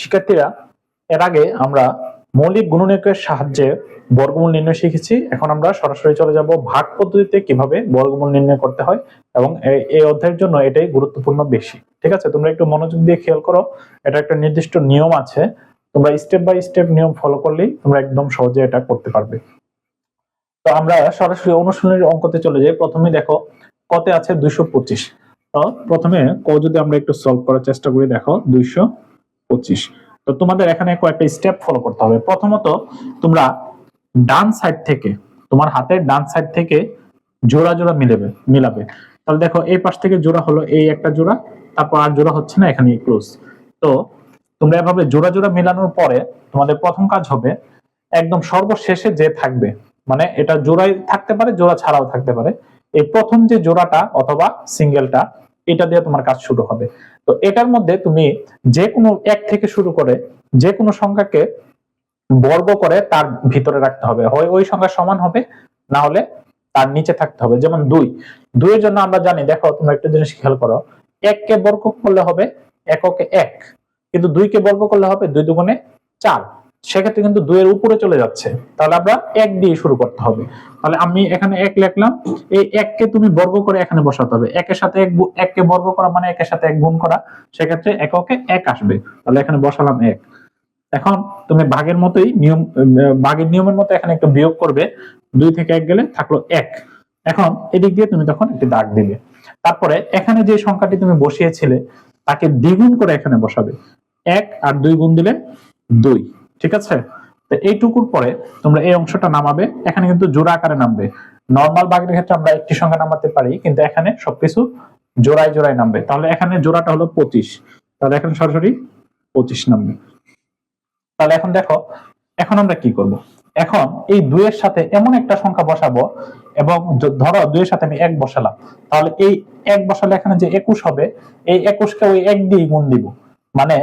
শিক্ষার্থীরা, এর আগে আমরা মৌলিক গুণনীয়কের সাহায্যে বর্গমূল নির্ণয় শিখেছি। এখন আমরা সরাসরি চলে যাব ভাগ পদ্ধতিতে কীভাবে বর্গমূল নির্ণয় করতে হয় এবং এই অধ্যায়ের জন্য এটাই গুরুত্বপূর্ণ বেশি। ঠিক আছে? তোমরা একটু মনোযোগ দিয়ে খেয়াল করো, এটা একটা নির্দিষ্ট নিয়ম আছে। তোমরা স্টেপ বাই স্টেপ নিয়ম ফলো করলেই তোমরা একদম সহজে এটা করতে পারবে। তো আমরা সরাসরি অনুশীলনের অঙ্কতে চলে যাই। প্রথমে দেখো, কতে আছে দুইশো পঁচিশ। তো প্রথমে ক যদি আমরা একটু সলভ করার চেষ্টা করি, দেখো, দুইশো পঁচিশ। তো তোমাদের এখানে কয়েকটা স্টেপ ফলো করতে হবে। প্রথমত, তোমরা ডান সাইড থেকে, তোমার হাতের ডান সাইড থেকে জোড়া জোড়া মিলাবে মিলাবে। তাহলে দেখো, এই পাশ থেকে জোড়া হলো এই একটা জোড়া, তারপর আর জোড়া হচ্ছে না এখানে ক্লোজ তো তোমরা এভাবে জোড়া জোড়া মিলানোর পরে তোমাদের প্রথম কাজ হবে, একদম সর্বশেষে যে থাকবে মানে এটা জোড়াই থাকতে পারে, জোড়া ছাড়াও থাকতে পারে। এই প্রথম যে জোড়াটা অথবা সিঙ্গেলটা এটা দিয়ে তোমার কাজ শুরু হবে। তো এটার মধ্যে তুমি যে কোনো এক থেকে শুরু করে যে কোনো সংখ্যাকে বর্গ করে তার ভিতরে রাখতে হবে। হয় ওই সংখ্যা সমান হবে, না হলে তার নিচে থাকতে হবে। যেমন দুই। দুইয়ের জন্য আমরা জানি, দেখো তোমরা একটা জিনিস খেয়াল করো, এককে বর্গ করলে হবে এককে এক, কিন্তু দুইকে বর্গ করলে হবে দুই দুগুণে চার। সেক্ষেত্রে কিন্তু দুইয়ের উপরে চলে যাচ্ছে। তাহলে আমরা এক দিয়ে শুরু করতে হবে। তাহলে আমি এখানে এক লিখলাম, এই এককে তুমি বর্গ করে এখানে বসাতে হবে। একের সাথে এক এককে বর্গ করা মানে একের সাথে এক গুণ করা, সেক্ষেত্রে এককে এক আসবে। তাহলে এখানে বসালাম এক। এখন তুমি ভাগের মতোই নিয়ম ভাগের নিয়মের মতো এখানে একটু বিয়োগ করবে। দুই থেকে এক গেলে থাকল এক। এখন এদিক দিয়ে তুমি তখন একটি দাগ দিবে তারপরে এখানে যে সংখ্যাটি তুমি বসিয়েছিলে, তাকে দ্বিগুণ করে এখানে বসাবে। এক আর দুই গুণ দিলে দুই। ঠিক আছে? তো এইটুকুর পরে তোমরা এই অংশটা নামাবে, এখানে কিন্তু জোড়া আকারে নামবে। নর্মাল বাগের ক্ষেত্রে আমরা একটি সংখ্যা নামাতে পারি, কিন্তু এখানে সবকিছু জোড়ায় জোড়ায় নামবে। তাহলে এখানে জোড়াটা হলো পঁচিশ। তাহলে এখানে সরাসরি পঁচিশ নামবে। তাহলে এখন দেখো, এখন আমরা কি করব? এখন এই দুইয়ের সাথে এমন একটা সংখ্যা বসাবো, এবং ধরো দুইয়ের সাথে আমি এক বসালাম। তাহলে এই এক বসালে এখানে যে একুশ হবে, এই একুশকে ওই এক দিয়ে গুণ দিব। মানে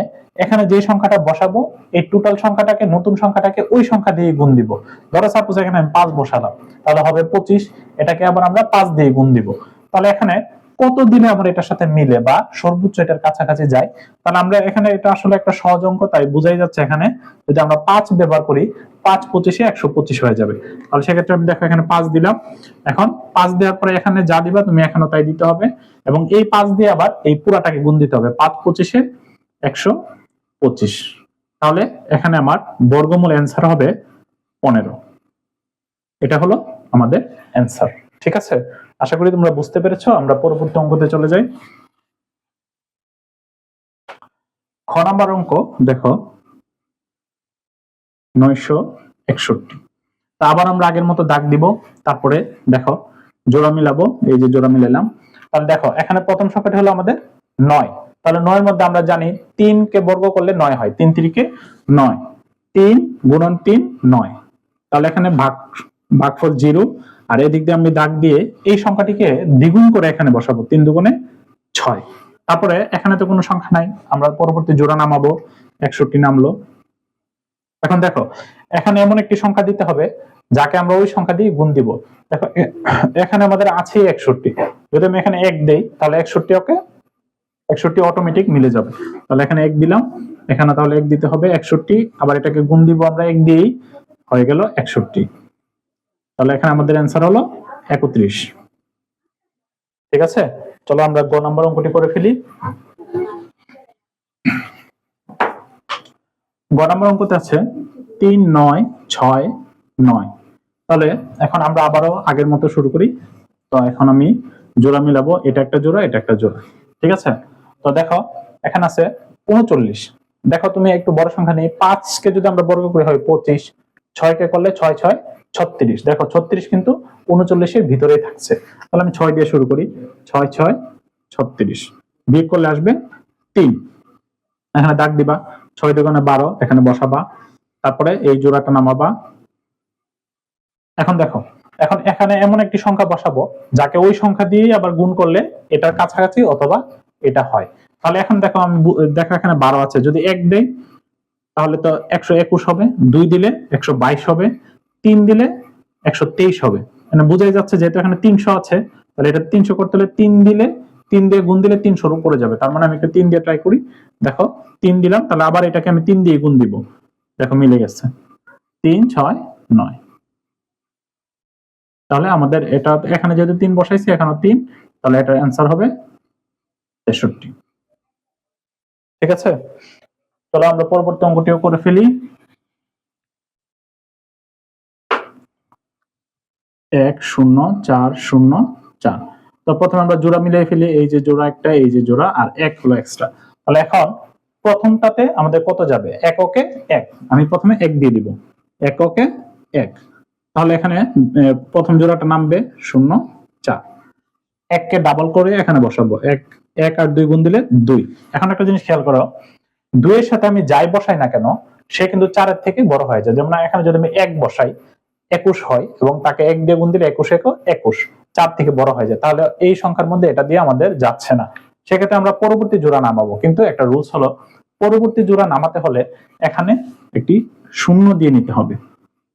এখানে যে সংখ্যাটা বসাবো, এই টোটাল সংখ্যাটাকে, নতুন সংখ্যাটাকে ওই সংখ্যা দিয়ে গুণ দিব। ধরো সাপোজ এখানে আমি পাঁচ বসালাম, তাহলে হবে পঁচিশ, এটাকে আবার আমরা পাঁচ দিয়ে গুণ দিব। তাহলে এখানে কত দিনে আমার এটার সাথে মিলে বা সর্বোচ্চ এটার কাছাকাছি যায়? তাহলে আমরা এখানে এটা আসলে একটা সহজ অঙ্ক, তাই বোঝাই যাচ্ছে এখানে। যদি আমরা পাঁচ ব্যবহার করি, পাঁচ পঁচিশে একশো পঁচিশ হয়ে যাবে। তাহলে সেক্ষেত্রে আমি দেখো এখানে পাঁচ দিলাম। এখন পাঁচ দেওয়ার পরে এখানে যা দিবা, তুমি এখানে তাই দিতে হবে। এবং এই পাঁচ দিয়ে আবার এই পুরাটাকে গুণ দিতে হবে। পাঁচ পঁচিশে একশো পঁচিশ। তাহলে এখানে আমার বর্গমূল অ্যান্সার হবে পনেরো। এটা হলো আমাদের অ্যান্সার ঠিক আছে? আশা করি তোমরা বুঝতে পেরেছ। আমরা পরবর্তী অঙ্কতে চলে যাই। খ নাম্বার অঙ্ক, দেখো, নয়শো একষট্টি। তা আবার আমরা আগের মতো দাগ দিব। তারপরে দেখো, জোড়া মিলাবো। এই যে জোড়া মিলালাম। তাহলে দেখো, এখানে প্রথম সংখ্যাটি হলো আমাদের নয়। তাহলে নয়ের মধ্যে আমরা জানি তিন কে বর্গ করলে নয় হয়। তিন তিরিকে নয়। তিন গুণন তিন নয়। তাহলে এখানে ভাগ, ভাগফল জিরো। আর এদিক দিয়ে আমি দাগ দিয়ে এই সংখ্যাটিকে দ্বিগুণ করে এখানে বসাবো, তিন দুগুণে ছয়। তারপরে এখানে তো কোনো সংখ্যা নাই। আমরা পরবর্তী জোড়া নামাবো। একষট্টি নামলো। এখন দেখো, এখানে এমন একটি সংখ্যা দিতে হবে, যাকে আমরা ওই সংখ্যা দিয়ে গুণ দিব। দেখো এখানে আমাদের আছে একষট্টি। যদি আমি এখানে এক দেই, তাহলে একষট্টি ওকে একষট্টি অটোমেটিক মিলে যাবে। তাহলে এখানে এক দিলাম, এখানে তাহলে এক দিতে হবে একষট্টি, আবার এটাকে গুণ দিব আমরা এক দিয়েই, হয়ে গেল একষট্টি। তাহলে এখানে আমাদের অ্যান্সার হলো একত্রিশ। ঠিক আছে? চলো আমরা গ নাম্বার অঙ্কটি করে ফেলি। গ নাম্বার অঙ্কতে আছে তিন, নয়, ছয়, নয়। তাহলে এখন আমরা আবারও আগের মতো শুরু করি। তো এখন আমি জোড়া মিলাবো, এটা একটা জোড়া, এটা একটা জোড়া। ঠিক আছে? তো দেখো, এখানে আছে উনচল্লিশ। দেখো তুমি একটু বড় সংখ্যা নেই পাঁচকে যদি আমরা বর্গ করি, হয় পঁচিশ ছয় কে করলে ছয় ছয়, ছত্রিশ। দেখো, ছত্রিশ কিন্তু উনচল্লিশের ভিতরেই থাকছে। তাহলে আমি ছয় দিয়ে শুরু করি। ছয় ছয়, ছত্রিশ। বিয়োগ করলে আসবে তিন। এখানে দাগ দিবা। ছয় দুগুণে বারো, এখানে বসাবা। তারপরে এই জোড়াটা নামাবা। এখন দেখো, এখন এখানে এমন একটি সংখ্যা বসাবো, যাকে ওই সংখ্যা দিয়েই আবার গুণ করলে এটার কাছাকাছি অথবা হয়। তাহলে এখন দেখো আমি দেখো এখানে বারো আছে। যদি এক দেই, তাহলে তো একশো একুশ হবে। দুই দিলে একশো বাইশ হবে। তিন দিলে একশো তেইশ হবে। মানে বোঝাই যাচ্ছে যেহেতু এখানে তিনশো আছে, তাহলে এটা তিনশো করতে হলে তিন দিলে, তিন দিয়ে গুণ দিলে তিনশোর উপরে যাবে। তার মানে আমি একটু তিন দিয়ে ট্রাই করি। দেখো, তিন দিলাম, তাহলে আবার এটাকে আমি তিন দিয়ে গুণ দিব। দেখো, মিলে গেছে। তিন, ছয়, নয়। তাহলে আমাদের এটা, এখানে যেহেতু তিন বসাইছি, এখানেও তিন। তাহলে এটার অ্যান্সার হবে তেষট্টি। ঠিক আছে? চলো আমরা পরবর্তী অঙ্কটিও করে ফেলি। এক, শূন্য, চার শূন্য, চার। তো প্রথমে আমরা জোড়া মিলিয়ে ফেলি, এই যে জোড়া একটা, এই যে জোড়া, আর এক হলো এক্সট্রা তাহলে এখন প্রথমটাতে আমাদের কত যাবে? এককে এক। আমি প্রথমে এক দিয়ে দিব। এককে এক। তাহলে এখানে প্রথম জোড়াটা নামবে শূন্য, চার। এককে ডাবল করে এখানে বসাবো। এক এক আর দুই গুণ দিলে দুই। এখন একটা জিনিস খেয়াল করো, দুইয়ের সাথে আমি যাই বসাই না কেন, সে কিন্তু চারের থেকে বড় হয়ে যায়। যেমন এখানে যদি আমি এক বসাই, একুশ হয় এবং তাকে এক দিয়ে গুণ দিলে একুশ এক একুশ, চার থেকে বড় হয়ে যায়। তাহলে এই সংখ্যার মধ্যে এটা দিয়ে আমাদের যাচ্ছে না। সেক্ষেত্রে আমরা পরবর্তী জোড়া নামাবো। কিন্তু একটা রুলস হলো, পরবর্তী জোড়া নামাতে হলে এখানে একটি শূন্য দিয়ে নিতে হবে।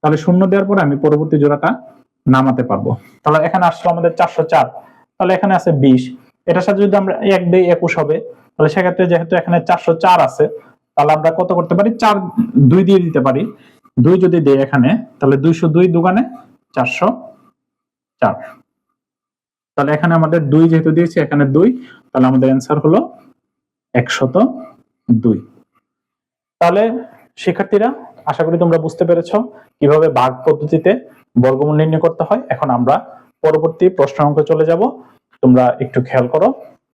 তাহলে শূন্য দেওয়ার পরে আমি পরবর্তী জোড়াটা নামাতে পারব। তাহলে এখানে আসলো আমাদের চারশো চার। তাহলে এখানে আছে বিশ। এটার সাথে যদি আমরা এক দিই একুশ হবে, তাহলে সেক্ষেত্রে যেহেতু এখানে চারশো চার আছে, তাহলে আমরা কত করতে পারি? চার দুই দিয়ে দিতে পারি। দুই যদি দেই এখানে, তাহলে দুইশো দুই দোকানে চারশো চার। তাহলে এখানে আমাদের দুই যেহেতু দিয়েছি, এখানে দুই, তাহলে আমাদের অ্যান্সার হলো একশত দুই। তাহলে শিক্ষার্থীরা, আশা করি তোমরা বুঝতে পেরেছ কীভাবে ভাগ পদ্ধতিতে বর্গমূল নির্ণয় করতে হয়। এখন আমরা পরবর্তী প্রশ্ন অঙ্কে চলে যাব। তোমরা একটু খেয়াল করো।